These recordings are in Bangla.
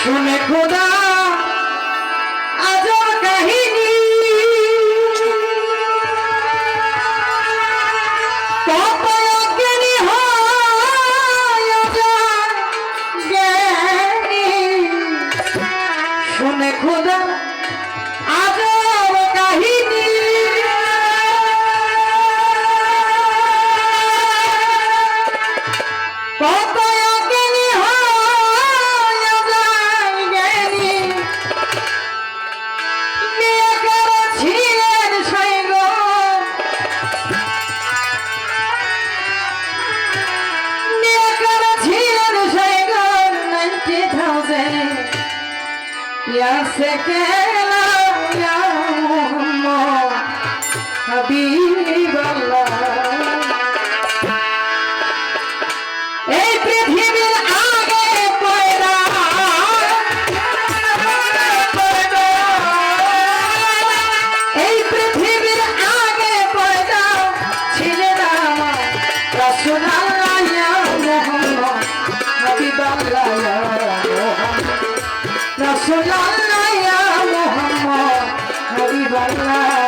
শুনে খোদা আজব কাহিনী। শুনে খোদা يا سكن يا محمد حبيبي Yeah.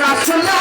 রাসুলা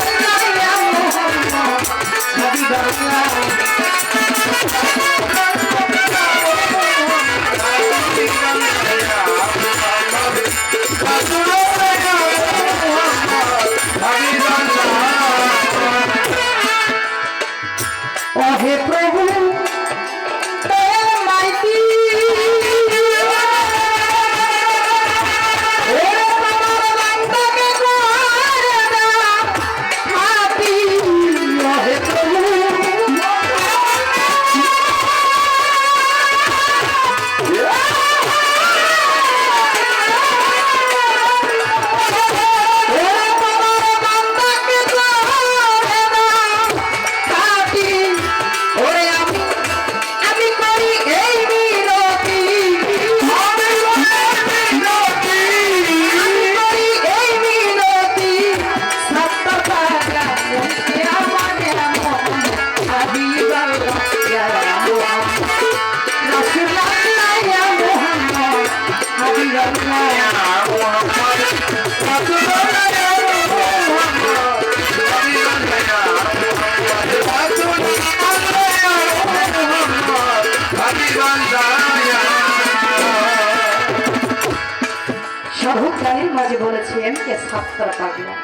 গানের মাঝে বলেছেন কে সাতটা পাগলা।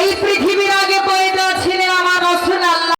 এই পৃথিবীর আগে পয়দা ছিলেন আমার রসুল আল্লাহ।